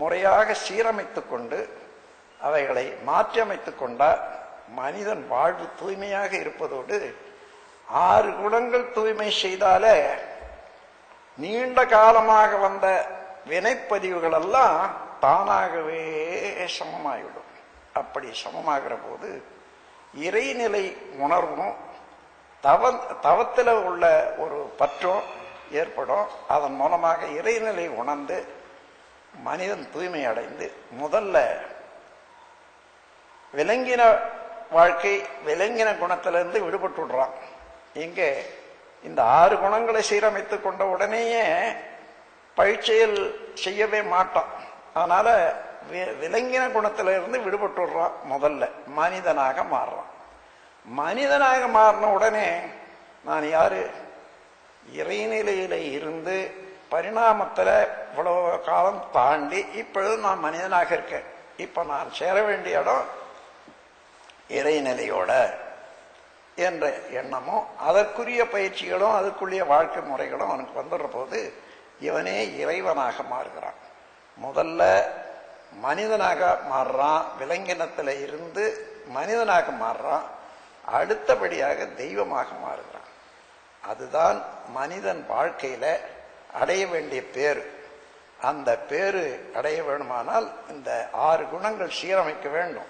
முறையாக சீரமைத்து கொண்டு அவைகளை மாற்றியமைத்து கொண்டால் மனிதன் வாழ்வு தூய்மையாக இருப்பதோடு ஆறு குணங்கள் தூய்மை செய்தாலே நீண்ட காலமாக வந்த வினைப்பதிவுகள் எல்லாம் தானாகவே சமமாகிவிடும். அப்படி சமமாகிற போது இறைநிலை உணர்வும் தவ தவத்தில் உள்ள ஒரு பற்றும் ஏற்படும். அதன் மூலமாக இறைநிலை உணர்ந்து மனிதன் தூய்மை அடைந்து முதல்ல விலங்கின வாழ்க்கை விலங்கின குணத்திலிருந்து விடுபட்டு விடுறான் இங்கே இந்த ஆறு குணங்களை சீரமைத்து கொண்ட உடனேயே பயிற்சியில் செய்யவே மாட்டான். அதனால விலங்கின குணத்திலிருந்து விடுபட்டு விடுறான் முதல்ல. மனிதனாக மாறுறான். மனிதனாக மாறின உடனே நான் யாரு? இறைநிலையில இருந்து பரிணாமத்தில் இவ்வளவு காலம் தாண்டி இப்பொழுது நான் மனிதனாக இருக்கேன். இப்ப நான் சேர வேண்டிய இடம் இறைநிலையோட என்ற எண்ணமும் அதற்குரிய பயிற்சிகளும் அதற்குரிய வாழ்க்கை முறைகளும் அவனுக்கு வந்துடுற போது இவனே இறைவனாக மாறுகிறான். முதல்ல மனிதனாக மாறுறான் விலங்கினத்தில் இருந்து மனிதனாக மாறுறான் அடுத்தபடியாக தெய்வமாக மாறுகிறான். அதுதான் மனிதன் வாழ்க்கையில் அடைய வேண்டிய பேர். அந்த பேரு அடைய வேணுமானால் இந்த ஆறு குணங்கள் சீரமைக்க வேண்டும்.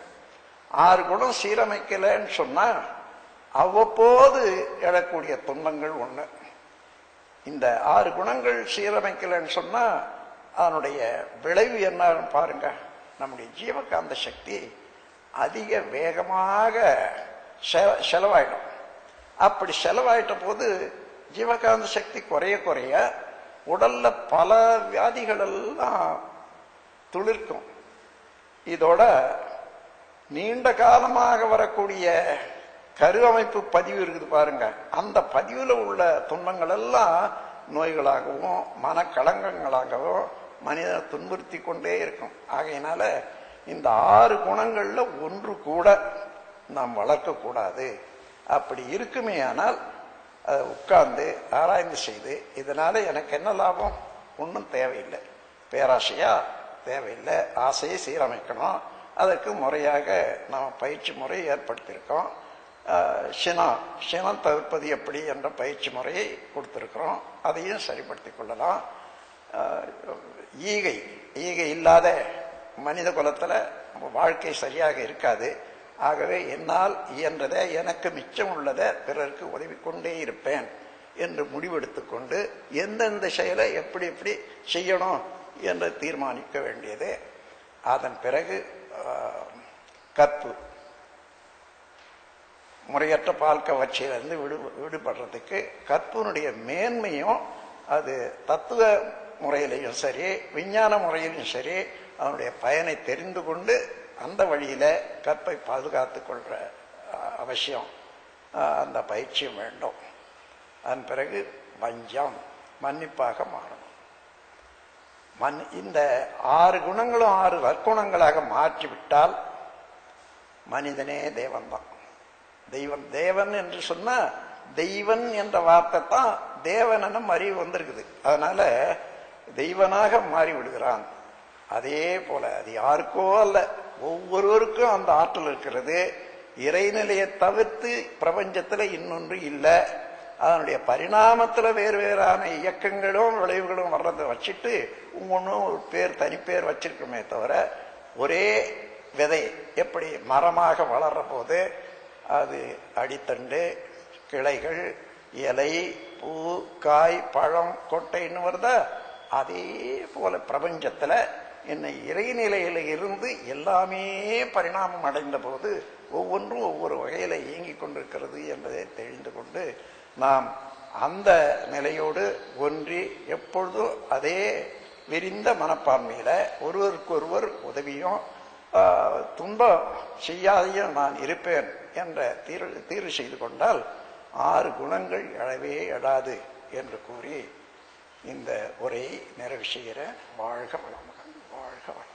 ஆறு குணம் சீரமைக்கலைன்னு சொன்னா அவ்வப்போது எழக்கூடிய துன்பங்கள் ஒண்ணு. இந்த ஆறு குணங்கள் சீரமைக்கலைன்னு சொன்னா அதனுடைய விளைவு என்னன்னு பாருங்க. நம்முடைய ஜீவகாந்த சக்தி அதிக வேகமாக செ- செலவாயிடும். அப்படி செலவாயிட்ட போது ஜீவகாந்த சக்தி குறைய குறைய உடல்ல பல வியாதிகள் எல்லாம் துளிர்க்கும். இதோட நீண்ட காலமாக வரக்கூடிய கரு அமைப்பு பதிவு இருக்குது பாருங்க. அந்த பதிவுல உள்ள துன்பங்கள் எல்லாம் நோய்களாகவும் மனக்கலங்கங்களாகவும் மனிதனை துன்புறுத்தி கொண்டே இருக்கும். ஆகையினால இந்த ஆறு குணங்கள்ல ஒன்று கூட நாம் வளர்க்கக்கூடாது அப்படி இருக்குமே ஆனால் அதை உட்கார்ந்து ஆராய்ந்து செய்து இதனால எனக்கு என்ன லாபம்? ஒன்றும் தேவையில்லை. பேராசையா? தேவையில்லை. ஆசையை சீரமைக்கணும். அதற்கு முறையாக நாம் பயிற்சி முறை ஏற்படுத்தியிருக்கோம். சினம் சினம் தவிர்ப்பது எப்படி என்ற பயிற்சி முறையை கொடுத்துருக்குறோம். அதையும் சரிப்படுத்தி கொள்ளலாம். ஈகை ஈகை இல்லாத மனித குலத்தில் வாழ்க்கை சரியாக இருக்காது. ஆகவே என்னால் இயன்றதை எனக்கு மிச்சம் உள்ளதை பிறருக்கு உதவி கொண்டே இருப்பேன் என்று முடிவெடுத்து கொண்டு எந்தெந்த செயலை எப்படி எப்படி செய்யணும் என்று தீர்மானிக்க வேண்டியது. அதன் பிறகு கற்பு. முறையற்ற பால் கவர்ச்சியிலிருந்து விடு விடுபடுறதுக்கு கற்புனுடைய மேன்மையும் அது தத்துவ முறையிலையும் சரி விஞ்ஞான முறையிலையும் சரி அதனுடைய பயனை தெரிந்து கொண்டு அந்த வழியில கற்பை பாதுகாத்து கொள்ற அவசியம். அந்த பயிற்சியும் வேண்டும். அதன் பிறகு வஞ்சம் மன்னிப்பாக மாறணும். மன் இந்த ஆறு குணங்களும் ஆறு வற்குணங்களாக மாற்றிவிட்டால் மனிதனே தேவன்தான். தெய்வம் தேவன் என்று சொன்னா தெய்வன் என்ற வார்த்தை தான் தேவனும் அறிவு வந்திருக்குது. அதனால தெய்வனாக மாறி விடுகிறான் அதே போல அது யாருக்கோ அல்ல. ஒவ்வொருவருக்கும் அந்த ஆற்றல் இருக்கிறது. இறைநிலையை தவிர்த்து பிரபஞ்சத்தில் இன்னொன்று இல்லை. அதனுடைய பரிணாமத்தில் வேறு வேறான இயக்கங்களும் விளைவுகளும் வர்றதை வச்சுட்டு ஒவ்வொன்றும் ஒரு பேர் தனிப்பேர் வச்சிருக்குமே தவிர ஒரே விதை எப்படி மரமாக வளர்ற போது அது அடித்தண்டு கிளைகள் இலை பூ காய் பழம் கொட்டைன்னு வருதா? அதே போல பிரபஞ்சத்தில் என்னை இறைநிலையில இருந்து எல்லாமே பரிணாமம் அடைந்த போது ஒவ்வொன்றும் ஒவ்வொரு வகையில இயங்கிக் கொண்டிருக்கிறது என்பதை தெரிந்து கொண்டு நாம் அந்த நிலையோடு ஒன்றி எப்பொழுதும் அதே விரிந்த மனப்பான்மையில ஒருவருக்கொருவர் உதவியும் துன்பம் செய்யாதையும் நான் இருப்பேன் என்ற தீர்வு தீர்வு செய்து கொண்டால் ஆறு குணங்கள் எழவே எழாது என்று கூறி இந்த உரையை நிறைவு செய்கிற வாழ்க வளமுடன். வாழ்க வளம்